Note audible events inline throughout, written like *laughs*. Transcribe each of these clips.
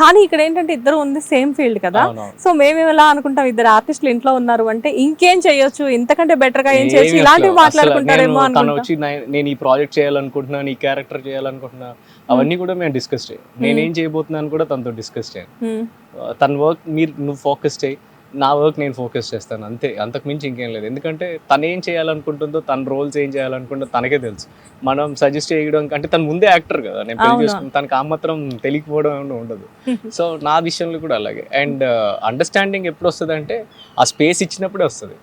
కానీ ఇక్కడ ఏంటంటే ఇద్దరు ఉంది సేమ్ ఫీల్డ్ కదా. సో మేము ఎలా అనుకుంటాం ఇద్దరు ఆర్టిస్టులు ఇంట్లో ఉన్నారు అంటే ఇంకేం చేయొచ్చు ఇంతకంటే బెటర్గా ఏం చేయొచ్చు ఇలాంటివి మాట్లాడుకుంటారేమో వచ్చి నేను ఈ ప్రాజెక్ట్ చేయాలనుకుంటున్నాను ఈ క్యారెక్టర్ చేయాలనుకుంటున్నా అవన్నీ కూడా మేము డిస్కస్ చేయం. నేనేం చేయబోతున్నాను కూడా తనతో డిస్కస్ చేయను. తన వర్క్ మీరు నువ్వు ఫోకస్ చేయి. నా వర్క్ నేను ఫోకస్ చేస్తాను అంతే. అంతకు మించి ఇంకేం లేదు. ఎందుకంటే తను ఏం చేయాలనుకుంటుందో తన రోల్స్ ఏం చేయాలనుకుంటుందో తనకే తెలుసు. మనం సజెస్ట్ చేయడం అంటే తను ముందే యాక్టర్ కదా. నేను పెళ్ళి. చేసుకుని తనకు ఆ మాత్రం తెలియకపోవడం ఉండదు. *laughs* సో నా విషయంలో కూడా అలాగే. అండ్ అండర్స్టాండింగ్ ఎప్పుడు వస్తుంది అంటే ఆ స్పేస్ ఇచ్చినప్పుడే వస్తుంది.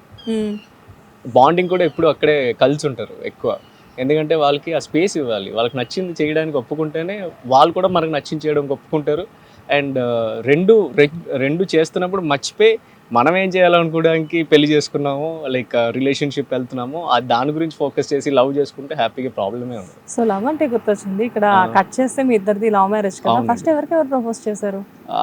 బాండింగ్ కూడా ఎప్పుడు అక్కడే కలిసి ఉంటారు ఎక్కువ. ఎందుకంటే వాళ్ళకి ఆ స్పేస్ ఇవ్వాలి. వాళ్ళకి నచ్చింది చేయడానికి ఒప్పుకుంటేనే వాళ్ళు కూడా మనకు నచ్చింది చేయడానికి ఒప్పుకుంటారు. అండ్ రెండు రెగ్- రెండు చేస్తున్నప్పుడు మర్చిపోయి మనం ఏం చేయాలనుకోవడానికి పెళ్ళి చేసుకున్నామో లైక్ రిలేషన్షిప్ వెళ్తున్నామో ఆ దాని గురించి ఫోకస్ చేసి లవ్ చేసుకుంటే హ్యాపీగా ప్రాబ్లమే ఉంది సో లవ్ అంటే గుర్తొచ్చింది. ఇక్కడ. కట్ చేస్తే మీ ఇద్దరిది లవ్ మ్యారేజ్ కదా. ఫస్ట్ ఎవరికి ఎవరు ప్రపోజ్ చేశారు?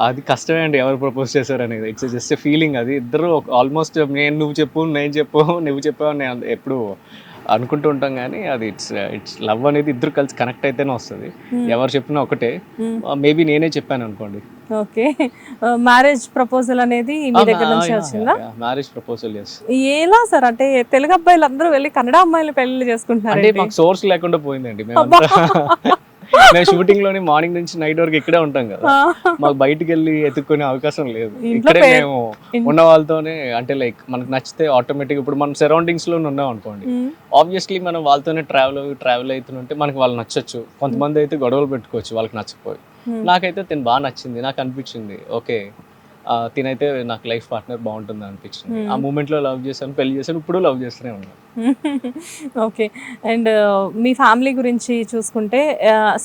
అది కష్టమే అండి ఎవరు ప్రపోజ్ చేశారు అనేది. ఇట్స్ జస్ట్ ఫీలింగ్ అది. ఇద్దరు ఆల్మోస్ట్ నేను నువ్వు చెప్పు నేను చెప్పు నువ్వు చెప్పావు నేను ఎప్పుడు అనుకుంటూ ఉంటాం కానీ అది ఇట్స్ ఇట్స్ లవ్ అనేది ఇద్దరు కలిసి కనెక్ట్ అయితేనే వస్తుంది. ఎవరు చెప్పినా ఒకటే. మేబీ నేనే చెప్పాను అనుకోండి. ఓకే మ్యారేజ్ ప్రపోజల్ అనేది మీ దగ్గర నుంచి వచ్చిందా? మ్యారేజ్ ప్రపోజల్ ఎస్ ఎలా సార్? అంటే తెలుగు అబ్బాయిలు అందరూ వెళ్ళి కన్నడ అమ్మాయిలు పెళ్ళి చేసుకుంటున్నారు అంటే మాకు సోర్స్ లేకుండా పోయిందండి మేము మేము షూటింగ్లోని మార్నింగ్ నుంచి నైట్ వరకు ఇక్కడే ఉంటాం కదా. మాకు బయటికి వెళ్ళి ఎత్తుక్కునే అవకాశం లేదు. ఇక్కడే మేము ఉన్న వాళ్ళతోనే అంటే లైక్ మనకు నచ్చితే ఆటోమేటిక్ ఇప్పుడు మనం సరౌండింగ్స్లో ఉన్నాం అనుకోండి. ఆబ్వియస్లీ మనం వాళ్ళతోనే ట్రావెల్ ట్రావెల్ అవుతుంటే మనకి వాళ్ళు నచ్చొచ్చు. కొంతమంది అయితే గొడవలు పెట్టుకోవచ్చు వాళ్ళకి నచ్చకపోయి. నాకైతే తిను బాగా నచ్చింది. నాకు అనిపించింది. ఓకే. తినైతే నాకు లైఫ్ పార్ట్నర్ బాగుంటుంది అనిపించింది. ఆ మూమెంట్లో లవ్ చేశాను పెళ్ళి చేశాను ఇప్పుడు లవ్ చేస్తూనే ఉన్నాను ఓకే అండ్ మీ ఫ్యామిలీ గురించి చూసుకుంటే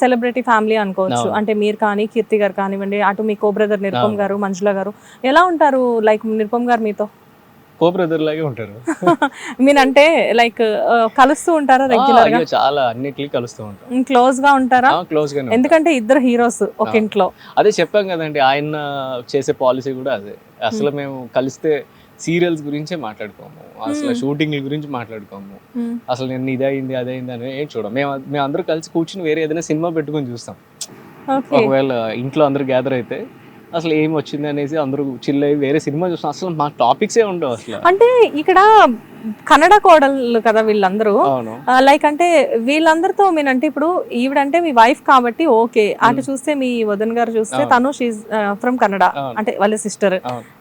సెలబ్రిటీ ఫ్యామిలీ అనుకోవచ్చు. అంటే మీరు కానీ కీర్తి గారు కానివ్వండి అటు మీ కో బ్రదర్ నిరుపమ్. గారు మంజుల గారు ఎలా ఉంటారు? లైక్ నిరుపమ్ గారు మీతో? కో బ్రదర్ లాగే ఉంటారు. మీరంటే లైక్ కలుస్తూ ఉంటారా రెగ్యులర్గా? చాలా అన్నిటికీ కలుస్తూ ఉంటాం. క్లోజ్గా ఉంటారా? క్లోజ్ ఉంటాం. ఎందుకంటే ఇద్దరు హీరోస్ ఒక. ఇంట్లో. అదే చెప్పాం కదండి ఆయన చేసే పాలసీ కూడా అదే. అసలు మేము కలిస్తే సీరియల్స్ గురించే మాట్లాడుకోము. అసలు. షూటింగ్ గురించి మాట్లాడుకోము. అసలు నేను ఇది అయింది అదే అయింది అని ఏం చూడం. మేము మేము అందరూ కలిసి కూర్చుని వేరే ఏదైనా సినిమా పెట్టుకొని చూస్తాం. ఒకవేళ ఇంట్లో అందరూ గ్యాదర్ అయితే అసలు ఏం వచ్చింది అనేసి అందరూ చిల్ అయ్యి వేరే సినిమా చూస్తాం అసలు మా టాపిక్సే ఉండవు అసలు. అంటే ఇక్కడ కన్నడ కోడళ్ళు కదా వీళ్ళందరూ. లైక్ అంటే వీళ్ళందరితో మీనంటే ఇప్పుడు ఈవిడంటే మీ వైఫ్ కాబట్టి ఓకే. అటు చూస్తే మీ వదన్ గారు చూస్తే. తను షీజ్ ఫ్రమ్ కన్నడ. అంటే వాళ్ళ సిస్టర్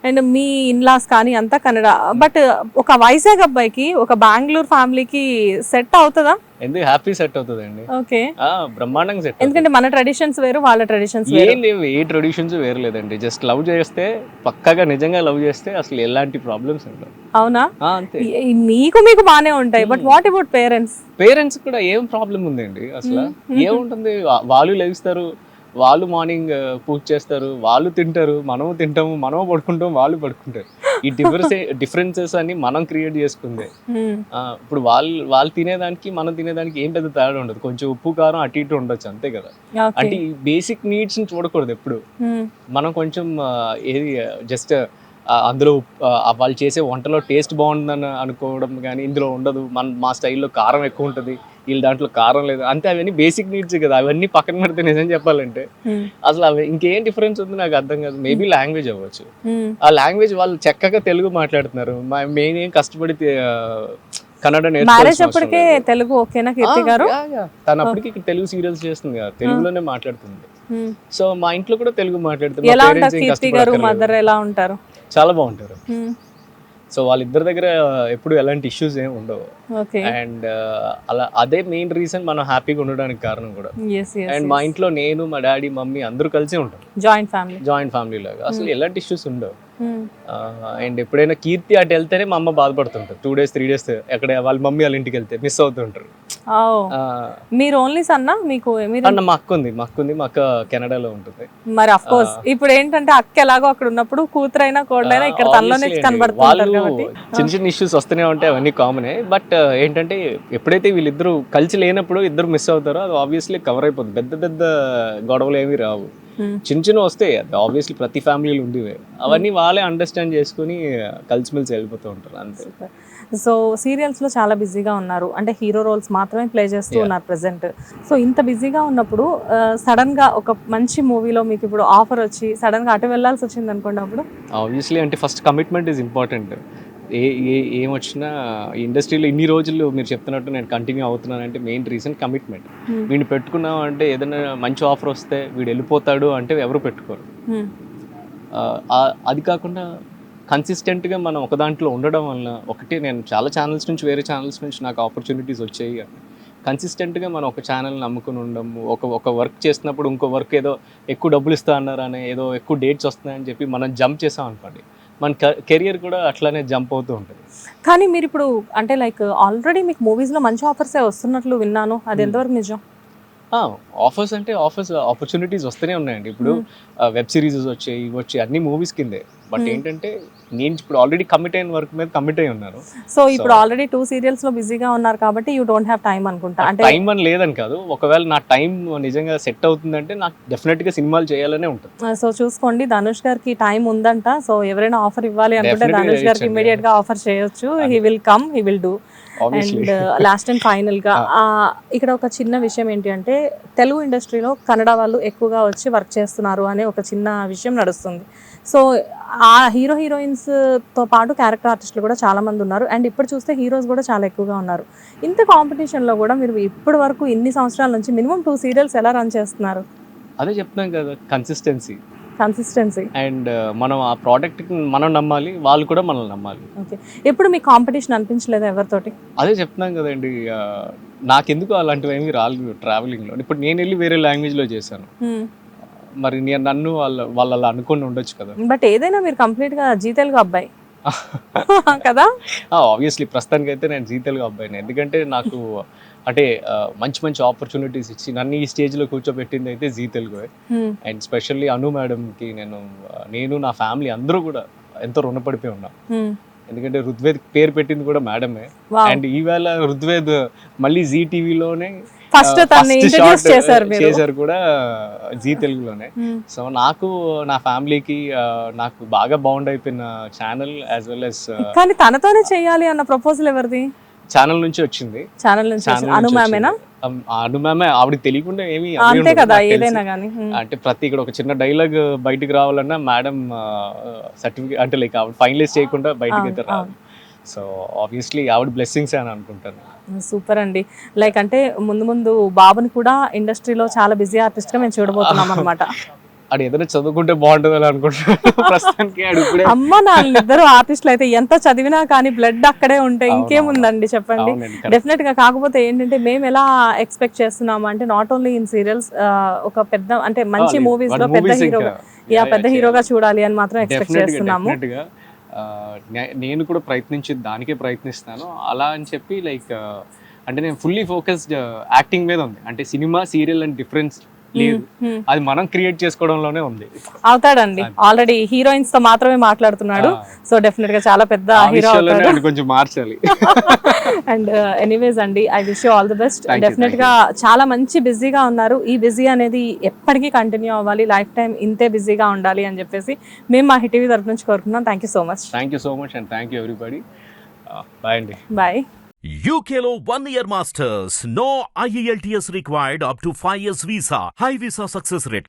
అండ్ మీ ఇన్లాస్ కానీ అంతా కన్నడ. బట్ ఒక వైజాగ్ అబ్బాయికి ఒక బెంగళూరు ఫ్యామిలీకి సెట్ అవుతుందా? ఎందుకు హ్యాపీ సెట్ అవుతుందండి? ఓకే. ఆ, బ్రహ్మాండంగా సెట్ ఎందుకంటే మన ట్రెడిషన్స్ వేరు వాళ్ళ ట్రెడిషన్స్ ఏం లేవు ఏ ట్రెడిషన్స్ వేరు లేదండి. జస్ట్ లవ్ చేస్తే పక్కాగా నిజంగా లవ్ చేస్తే అసలు ఎలాంటి ప్రాబ్లమ్స్ ఉండవు. అవునా? ఈ- మీకు బానే ఉంటాయి but what about parents? Parents కూడా ఏం ప్రాబ్లం ఉందండి అసలు? ఏముంటుంది? వాళ్ళు లెగిస్తారు వాళ్ళు మార్నింగ్ పూజ చేస్తారు వాళ్ళు తింటారు మనము తింటాము మనము పడుకుంటాం వాళ్ళు పడుకుంటారు. ఈ డిఫరెన్స్ డిఫరెన్సెస్ అన్ని మనం క్రియేట్ చేసుకుందే. ఆ, ఇప్పుడు వాళ్ళు వాళ్ళు తినేదానికి మనం తినేదానికి ఏం పెద్ద తేడా ఉండదు. కొంచెం ఉప్పు కారం అటు ఇటు ఉండొచ్చు అంతే కదా. అంటే ఈ బేసిక్ నీడ్స్ని చూడకూడదు ఎప్పుడు. మనం కొంచెం ఏది జస్ట్ అందులో వాళ్ళు చేసే వంటలో టేస్ట్ బాగుందని అనుకోవడం కానీ ఇందులో ఉండదు. మన మా స్టైల్లో కారం ఎక్కువ ఉంటుంది. వీళ్ళ దాంట్లో కారం లేదు. అంతే అవన్నీ బేసిక్ నీడ్స్ కదా. అవన్నీ పక్కన పెడితే నిజం చెప్పాలంటే అసలు అవి ఇంకేం డిఫరెన్స్ ఉంది నాకు అర్థం కాదు. మేబీ లాంగ్వేజ్ అవ్వచ్చు. ఆ లాంగ్వేజ్ వాళ్ళు చక్కగా తెలుగు మాట్లాడుతున్నారు. మా- మేమేం కష్టపడి కన్నడ లేదు. తెలుగు ఓకేనా కీర్తి ఆ, గారు. తను అప్పటికి తెలుగు సీరియల్స్ చేస్తుంది కదా. తెలుగులోనే మాట్లాడుతుంది. సో మా ఇంట్లో కూడా తెలుగు మాట్లాడుతుంది. ఎలా ఉంటారు ఏం కీర్తి గారు? కష్టపడక్కర్లేదు. మదర్ ఎలా ఉంటారు? చాలా బాగుంటారు. సో వాళ్ళిద్దరి దగ్గర ఎప్పుడు ఎలాంటి ఇష్యూస్ ఏమి ఉండవు. అండ్ అలా అదే మెయిన్ రీజన్ మనం హ్యాపీగా ఉండడానికి కారణం కూడా. అండ్ మా ఇంట్లో నేను మా డాడీ మమ్మీ అందరూ కలిసి ఉంటాం. జాయింట్ ఫ్యామిలీ జాయింట్ ఫ్యామిలీ లాగా. అసలు ఎలాంటి ఇష్యూస్ ఉండవు. అండ్ ఎప్పుడైనా కీర్తి అటు వెళ్తేనే మా అమ్మ బాధపడుతుంటారు టూ డేస్ త్రీ డేస్ ఎక్కడ వాళ్ళ మమ్మీ వాళ్ళ ఇంటికి వెళ్తే మిస్ అవుతుంటారు. మీరు ఓన్లీ సన్నా? మీకు అన్న మా అక్క ఉంది మా అక్క ఉంది మా అక్క కెనడాలో ఉంటుంది. మరి అఫ్ కోర్స్ ఇప్పుడు ఏంటంటే అక్క ఎలాగో అక్కడ ఉన్నప్పుడు కూతురైనా కోడలైనా ఇక్కడ తనలోనే. కనబడుతుంటారు కాబట్టి. చిన్న చిన్న ఇష్యూస్ వస్తూనే ఉంటాయి అవన్నీ కామనే బట్ ఏంటంటే ఎప్పుడైతే వీళ్ళిద్దరూ కలిసి లేనప్పుడు ఇద్దరు మిస్ అవుతారో అది ఆబ్వియస్లీ కవర్ అయిపోతుంది పెద్ద పెద్ద గొడవలు ఏమీ రావు. చిన్న చిన్న వస్తాయి అది ఆబ్వియస్లీ ప్రతి ఫ్యామిలీలో ఉండేవే. అవన్నీ వాళ్ళే అండర్స్టాండ్ చేసుకుని కలిసిమెలిసి వెళ్ళిపోతూ ఉంటారు అంతే. సో సీరియల్స్లో చాలా బిజీగా ఉన్నారు. అంటే హీరో రోల్స్ మాత్రమే ప్లే చేస్తూ. ఉన్నారు ప్రెసెంట్ సో ఇంత బిజీగా ఉన్నప్పుడు సడన్గా ఒక మంచి మూవీలో మీకు ఇప్పుడు ఆఫర్ వచ్చి సడన్గా అటు వెళ్ళాల్సి వచ్చింది అనుకోండి అప్పుడు? ఆబ్వియస్లీ అంటే ఫస్ట్ కమిట్మెంట్ ఈజ్ ఇంపార్టెంట్ ఏ ఏ ఏం వచ్చినా ఇండస్ట్రీలో ఇన్ని రోజులు మీరు చెప్తున్నట్టు నేను కంటిన్యూ అవుతున్నానంటే మెయిన్ రీజన్ కమిట్మెంట్. వీడిని పెట్టుకున్నాం అంటే ఏదైనా మంచి ఆఫర్ వస్తే వీడు వెళ్ళిపోతాడు అంటే ఎవరు పెట్టుకోరు Hmm. అది కాకుండా కన్సిస్టెంట్గా మనం ఒక దాంట్లో ఉండడం వల్ల ఒకటి నేను చాలా ఛానల్స్ నుంచి వేరే ఛానల్స్ నుంచి నాకు ఆపర్చునిటీస్ వచ్చాయి కన్సిస్టెంట్గా మనం ఒక ఛానల్ నమ్ముకుని ఉండము ఒక ఒక వర్క్ చేసినప్పుడు ఇంకో వర్క్ ఏదో ఎక్కువ డబ్బులు ఇస్తా అన్నారని ఏదో ఎక్కువ డేట్స్ వస్తున్నాయని చెప్పి మనం జంప్ చేసాం అనుకోండి మన కెరియర్ కూడా అట్లానే జంప్ అవుతూ ఉంటుంది. కానీ మీరు ఇప్పుడు అంటే లైక్ ఆల్రెడీ మీకు మూవీస్లో మంచి ఆఫర్సే వస్తున్నట్లు విన్నాను. అది. ఎంతవరకు నిజం? ఆఫర్స్ అంటే ఆఫర్స్ ఆపర్చునిటీస్ వస్తూనే ఉన్నాయండి. ఇప్పుడు వెబ్ సిరీస్ వచ్చాయి ఇవి వచ్చాయి అన్ని మూవీస్ కిందే. But Hmm. ఏంటంటే నేను ఇప్పుడు ఆల్రెడీ కమిట్ అయిన వర్క్ మీద కమిట్ అయి ఉన్నాను. సో ఇప్పుడు ఆల్రెడీ టూ సీరియల్స్లో బిజీగా ఉన్నారు కాబట్టి యూ డోంట్ హ్యావ్ టైం అనుకుంటా. అంటే టైం అని లేదని కాదు. ఒకవేళ నా టైం నిజంగా సెట్ అవుతుందంటే నాకు డెఫినెట్గా సినిమాలు చేయాలనే ఉంటుంది. సో చూసుకోండి. ధనుష్ గారికి టైం ఉందంట. సో ఎవరైనా ఆఫర్ ఇవ్వాలి అనుకుంటే ధనుష్ గారికి. ఇమీడియట్గా ఆఫర్ చేయొచ్చు. He will come he will do and last and ఫైనల్గా *laughs* ఆ, ఇక్కడ ఒక చిన్న విషయం ఏంటి అంటే తెలుగు ఇండస్ట్రీలో కన్నడ వాళ్ళు ఎక్కువగా వచ్చి వర్క్ చేస్తున్నారు అనే ఒక చిన్న విషయం నడుస్తుంది. సో ఆ హీరో హీరోయిన్స్తో పాటు క్యారెక్టర్ ఆర్టిస్టులు కూడా చాలా మంది ఉన్నారు. అండ్ ఇప్పుడు చూస్తే హీరోస్ కూడా చాలా ఎక్కువగా ఉన్నారు. ఇంత కాంపిటీషన్లో కూడా మీరు ఇప్పటి వరకు ఇన్ని సంవత్సరాల నుంచి మినిమం టూ సీరియల్స్ ఎలా రన్ చేస్తున్నారు? అదే చెప్తున్నాం కదా కన్సిస్టెన్సీ కన్సిస్టెన్సీ అండ్ మనం ఆ ప్రోడక్ట్ మనం నమ్మాలి వాళ్ళు కూడా మనల్ని నమ్మాలి. ఓకే ఎప్పుడు మీకు కాంపిటీషన్ అనిపించలేదా ఎవరితోటి? అదే చెప్తున్నాం కదండి నాకెందుకు అలాంటివి ఏమి రాలేదు ట్రావెలింగ్లో ఇప్పుడు నేను వెళ్ళి వేరే లాంగ్వేజ్లో చేశాను. మరి నేను నన్ను వాళ్ళ వాళ్ళు అలా అనుకుని ఉండొచ్చు కదా. బట్ ఏదైనా మీరు కంప్లీట్గా జీ తెలుగు అబ్బాయి. *laughs* కదా? ఆబ్వియస్లీ ప్రస్తుతానికి అయితే నేను జీ తెలుగు అబ్బాయిని. ఎందుకంటే నాకు అంటే మంచి మంచి ఆపర్చునిటీస్ ఇచ్చి నన్ను ఈ స్టేజ్లో కూర్చోబెట్టింది అయితే Zee Telugu. And specially Anu మేడంకి నేను నేను నా ఫ్యామిలీ అందరూ కూడా ఎంతో రుణపడిపోయి ఉన్నాం. ఎందుకంటే రుద్వేద్ పేరు పెట్టింది కూడా మేడమే. అండ్ ఈవేళ రుద్వేద్ మళ్ళీ జీ టీవీలోనే ఫస్ట్ చేశారు కూడా జీ తెలుగులోనే. సో నాకు నా ఫ్యామిలీకి నాకు బాగా బౌండ్ అయిపోయిన ఛానల్ యాజ్ వెల్ as కానీ తనతోనే చేయాలి అన్న ప్రపోజల్ ఎవరిది ఛానల్ నుంచి వచ్చింది. ఛానల్ నుంచి ఛానల్ వచ్చింది. అను మ్యామేనా? అను మ్యామే ఆవిడకి తెలియకుండా ఏమి అంతే కదా ఏదైనా కానీ అంటే ప్రతి ఇక్కడ ఒక చిన్న డైలాగ్ బయటికి రావాలన్నా మేడం సర్టిఫికేట్ అంటే లైక్ ఆవిడ ఫైనలైజ్ చేయకుండా బయటికి అయితే రాదు. సో ఆబ్వియస్లీ ఆవిడ బ్లెస్సింగ్స్ అని అనుకుంటాను. సూపర్ అండి. లైక్ అంటే ముందు ముందు బాబుని కూడా ఇండస్ట్రీలో చాలా బిజీ ఆర్టిస్ట్గా మేము చూడబోతున్నాం అనమాట *laughs* అది ఏదైనా చదువుకుంటే బాగుంటుంది అని అనుకుంటున్నాను *laughs* ప్రస్తుతానికి ఇప్పుడే అమ్మ నాన్న ఇద్దరు ఆర్టిస్టులు అయితే ఎంత చదివినా కానీ బ్లడ్ అక్కడే ఉంటే ఇంకేముందండి చెప్పండి. డెఫినెట్గా కాకపోతే ఏంటంటే మేము ఎలా ఎక్స్పెక్ట్ చేస్తున్నాము అంటే నాట్ ఓన్లీ ఇన్ సీరియల్స్ ఒక పెద్ద అంటే మంచి మూవీస్లో పెద్ద హీరోగా ఇంకా యా పెద్ద హీరోగా చూడాలి అని మాత్రం ఎక్స్పెక్ట్ చేస్తున్నాము. నే- నేను కూడా ప్రయత్నించి దానికే ప్రయత్నిస్తాను. అలా అని చెప్పి లైక్ అంటే నేను ఫుల్లీ ఫోకస్డ్ యాక్టింగ్ మీద ఉంది. అంటే సినిమా సీరియల్ అండ్ డిఫరెన్స్ లేదు. అది మనం క్రియేట్ చేసుకోవడంలోనే ఉంది. అవుతాడండి. ఆల్రెడీ హీరోయిన్స్తో మాత్రమే మాట్లాడుతున్నాడు. సో డెఫినెట్గా చాలా పెద్ద హీరో కొంచెం మార్చాలి. *laughs* అండ్ ఎనీవేస్ అండి I wish all the best డెఫినెట్గా చాలా మంచి బిజీగా ఉన్నారు. ఈ బిజీ అనేది ఎప్పటికీ కంటిన్యూ అవ్వాలి. లైఫ్ టైం ఇంతే బిజీగా ఉండాలి అని చెప్పేసి మేము మా హిటీవీ తరఫు నుంచి కోరుకున్నాం thank you so much thank you so much and thank you everybody bye అండి. Bye UK one year masters. No IELTS required up to five years visa. High visa success rate.